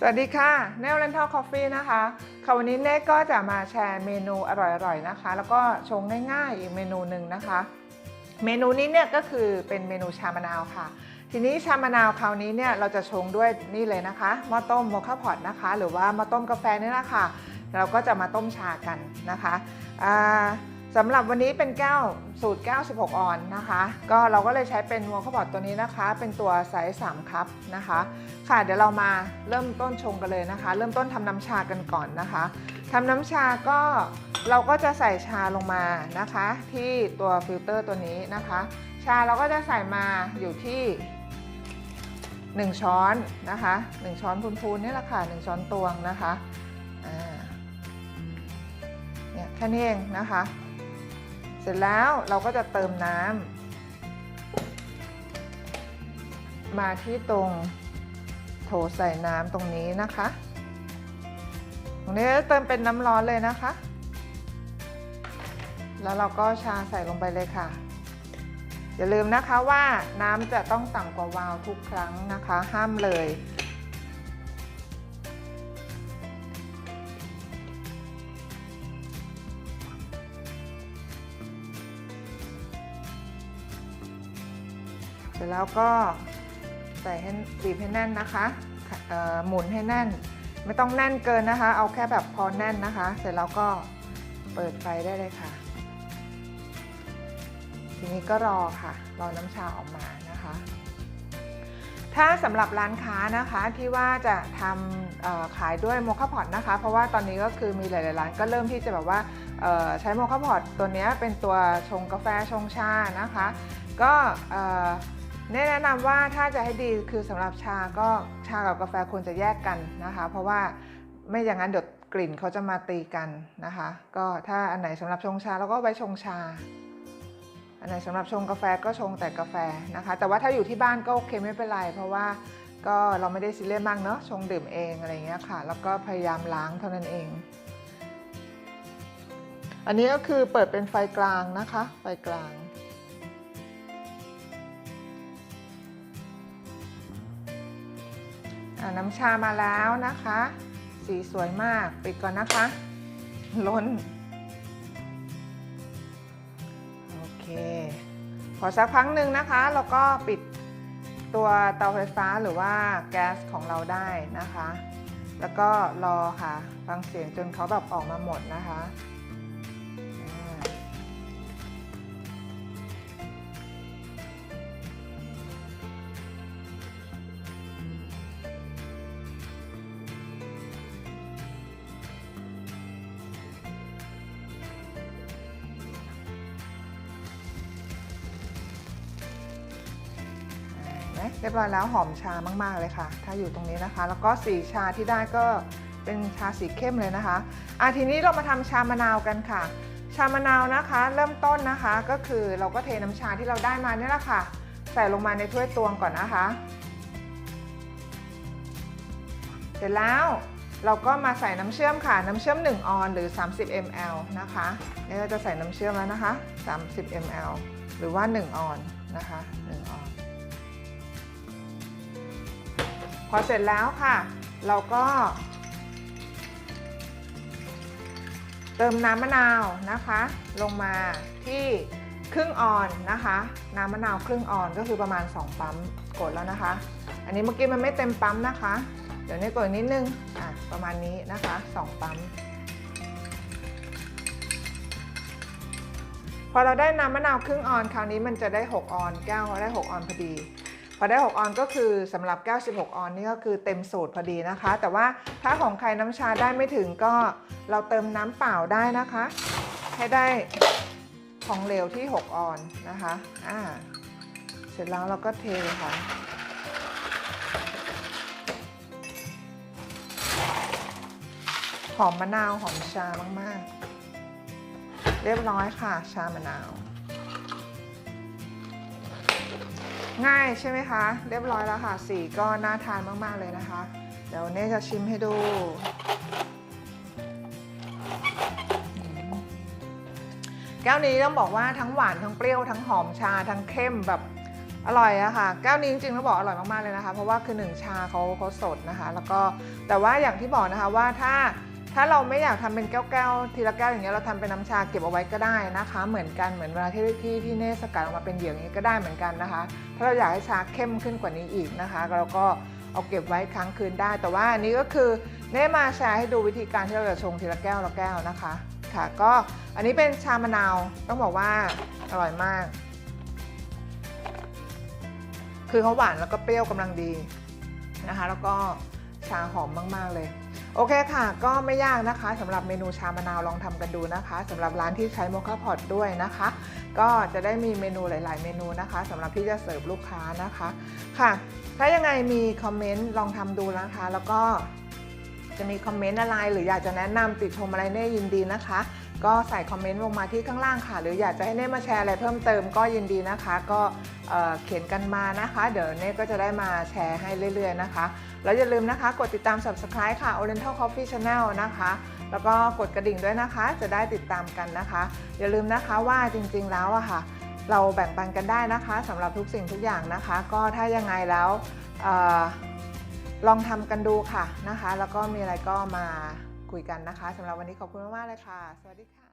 สวัสดีค่ะเนลเลนทัลคอฟฟี่นะคะค่ะวันนี้เนกก็จะมาแชร์เมนูอร่อยๆนะคะ แล้วก็ชงง่ายๆอีกเมนูหนึ่งนะคะ เมนูนี้เนี่ยก็คือเป็นเมนูชามะนาวค่ะ ทีนี้ชามะนาวคราวนี้เนี่ยเราจะชงด้วยนี่เลยนะคะหม้อต้มโมคาพอตนะคะ หรือว่าหม้อต้มกาแฟนี่แหละค่ะเราก็จะมาต้มชากันนะคะอ่า สำหรับวันนี้เป็นแก้วสูตร96ออนนะคะ ก็เราก็เลยใช้เป็นโมคาพอตตัวนี้นะคะ เป็นตัวไซส์3คัพนะคะ ค่ะเดี๋ยวเรามาเริ่มต้นชงกันเลยนะคะ เริ่มต้นทำน้ำชากันก่อนนะคะทำน้ำชาก็เราก็จะใส่ชาลงมานะคะ ที่ตัวฟิลเตอร์ตัวนี้นะคะ ชาเราก็จะใส่มาอยู่ที่ 1 ช้อนนะคะ 1 ช้อนพูนๆนี่แหละค่ะ 1 ช้อนตวงนะคะเนี่ยแค่นี้เองนะคะ สร็จแล้วเราก็จะเติมน้ำมาที่ตรงโถใส่น้ำตรงนี้นะคะ ตรงนี้เติมเป็นน้ำร้อนเลยนะคะ แล้วเราก็ชาใส่ลงไปเลยค่ะ อย่าลืมนะคะว่าน้ำจะต้องต่ำกว่าวาล์วทุกครั้งนะคะ ห้ามเลย เสร็จแล้วก็ใส่ให้บีบให้แน่นนะคะหมุนให้แน่น ไม่ต้องแน่นเกินนะคะ เอาแค่แบบพอแน่นนะคะ เสร็จแล้วก็เปิดไฟได้เลยค่ะ ทีนี้ก็รอค่ะ รอน้ำชาออกมานะคะ ถ้าสำหรับร้านค้านะคะที่ว่าจะทำขายด้วยโมคาพอตนะคะ เพราะว่าตอนนี้ก็คือมีหลายๆร้านก็เริ่มที่จะแบบว่าใช้โมคาพอตตัวนี้เป็นตัวชงกาแฟชงชานะคะ ก็ แนะนำว่าถ้าจะให้ดีคือสำหรับชาก็ชากับกาแฟควรจะแยกกันนะคะ เพราะว่าไม่อย่างนั้นเดี๋ยวกลิ่นเขาจะมาตีกันนะคะ ก็ถ้าอันไหนสำหรับชงชาเราก็ไว้ชงชา อันไหนสำหรับชงกาแฟก็ชงแต่กาแฟนะคะ แต่ว่าถ้าอยู่ที่บ้านก็โอเคไม่เป็นไร เพราะว่าก็เราไม่ได้ซีเรียสมากเนาะชงดื่มเองอะไรเงี้ยค่ะ แล้วก็พยายามล้างเท่านั้นเอง อันนี้ก็คือเปิดเป็นไฟกลางนะคะ ไฟกลาง น้ำชามาแล้วนะคะ สีสวยมากปิดก่อนนะคะ ล้น โอเค พอสักพักหนึ่งนะคะ เราก็ปิดตัวเตาไฟฟ้าหรือว่าแก๊สของเราได้นะคะ แล้วก็รอค่ะ ฟังเสียงจนเขาแบบออกมาหมดนะคะ เรียบร้อยแล้วหอมชามากๆเลยค่ะ ถ้าอยู่ตรงนี้นะคะ แล้วก็สีชาที่ได้ก็เป็นชาสีเข้มเลยนะคะอะทีนี้เรามาทำชามะนาวกันค่ะ ชามะนาวนะคะ เริ่มต้นนะคะ ก็คือเราก็เทน้ำชาที่เราได้มาเนี่ยแหละค่ะ ใส่ลงมาในถ้วยตวงก่อนนะคะ เสร็จแล้วเราก็มาใส่น้ำเชื่อมค่ะ น้ำเชื่อม 1 ออนหรือ 30 ml นะคะนี่เราจะใส่น้ำเชื่อมแล้วนะคะ 30 ml หรือว่า 1 ออนนะคะ 1 ออน พอเสร็จแล้วค่ะ เราก็ เติมน้ำมะนาวนะคะ ลงมาที่ครึ่งออนนะคะ น้ำมะนาวครึ่งออนก็คือประมาณ 2 ปั๊มกดแล้วนะคะ อันนี้เมื่อกี้มันไม่เต็มปั๊มนะคะ เดี๋ยวนี้กดนิดนึงอะประมาณนี้นะคะ 2 ปั๊มพอเราได้น้ำมะนาวครึ่งออนคราวนี้มันจะได้ 6 ออนแก้วเขาได้ 6 ออนพอดี พอได้ 6 ออนก็คือสำหรับแก้ว 16 ออนนี่ก็คือเต็มสูตรพอดีนะคะ แต่ว่าถ้าของใครน้ำชาได้ไม่ถึงก็เราเติมน้ำเปล่าได้นะคะ ให้ได้ของเหลวที่ 6 ออนนะคะอ่าเสร็จแล้วเราก็เทเลยค่ะหอมมะนาวหอมชามาก ๆ เรียบร้อยค่ะ ชามะนาว ง่ายใช่ไหมคะ เรียบร้อยแล้วค่ะ สีก็น่าทานมาก ๆ เลยนะคะ เดี๋ยวเน่จะชิมให้ดู แก้วนี้ต้องบอกว่าทั้งหวานทั้งเปรี้ยวทั้งหอมชาทั้งเข้มแบบอร่อยอะค่ะ แก้วนี้จริงๆต้องบอกอร่อยมากๆเลยนะคะ เพราะว่าคือหนึ่งชาเขาเขาสดนะคะ แล้วก็แต่ว่าอย่างที่บอกนะคะว่าถ้า ถ้าเราไม่อยากทำเป็นแก้วๆทีละแก้วอย่างเงี้ยเราทำเป็นน้ำชาเก็บเอาไว้ก็ได้นะคะ เหมือนกันเหมือนเวลาที่ที่ที่เนสกัดออกมาเป็นเหยืออย่างนี้ก็ได้เหมือนกันนะคะ ถ้าเราอยากให้ชาเข้มขึ้นกว่านี้อีกนะคะเราก็เอาเก็บไว้ค้างคืนได้ แต่ว่าอันนี้ก็คือเน่มาแชร์ให้ดูวิธีการที่เราจะชงทีละแก้วละแก้วนะคะ ค่ะ ก็อันนี้เป็นชามะนาวต้องบอกว่าอร่อยมาก คือเขาหวานแล้วก็เปรี้ยวกำลังดีนะคะ แล้วก็ชาหอมมาก ๆ เลย โอเคค่ะ ก็ไม่ยากนะคะสำหรับเมนูชามะนาวลองทำกันดูนะคะสำหรับร้านที่ใช้โมคาพอตด้วยนะคะ ก็จะได้มีเมนูหลาย ๆ เมนูนะคะสำหรับที่จะเสิร์ฟลูกค้านะคะค่ะ ถ้ายังไงมีคอมเมนต์ลองทำดูนะคะ แล้วก็จะมีคอมเมนต์อะไรหรืออยากจะแนะนำติดชมอะไรเน่ยินดีนะคะ ก็ใส่คอมเมนต์ลงมาที่ข้างล่างค่ะ หรืออยากจะให้เน่มาแชร์อะไรเพิ่มเติมก็ยินดีนะคะ ก็เอ่อเขียนกันมานะคะ เดี๋ยวเน่ก็จะได้มาแชร์ให้เรื่อยๆนะคะ แล้วอย่าลืมนะคะ กดติดตาม subscribe ค่ะ Oriental Coffee Channel นะคะ แล้วก็กดกระดิ่งด้วยนะคะ จะได้ติดตามกันนะคะ อย่าลืมนะคะว่าจริงๆแล้วอะค่ะ เราแบ่งปันกันได้นะคะสำหรับทุกสิ่งทุกอย่างนะคะ ก็ถ้ายังไงแล้วออลองทำกันดูค่ะนะคะ แล้วก็มีอะไรก็มา คุยกันนะคะสำหรับวันนี้ขอบคุณมากๆเลยค่ะ สวัสดีค่ะ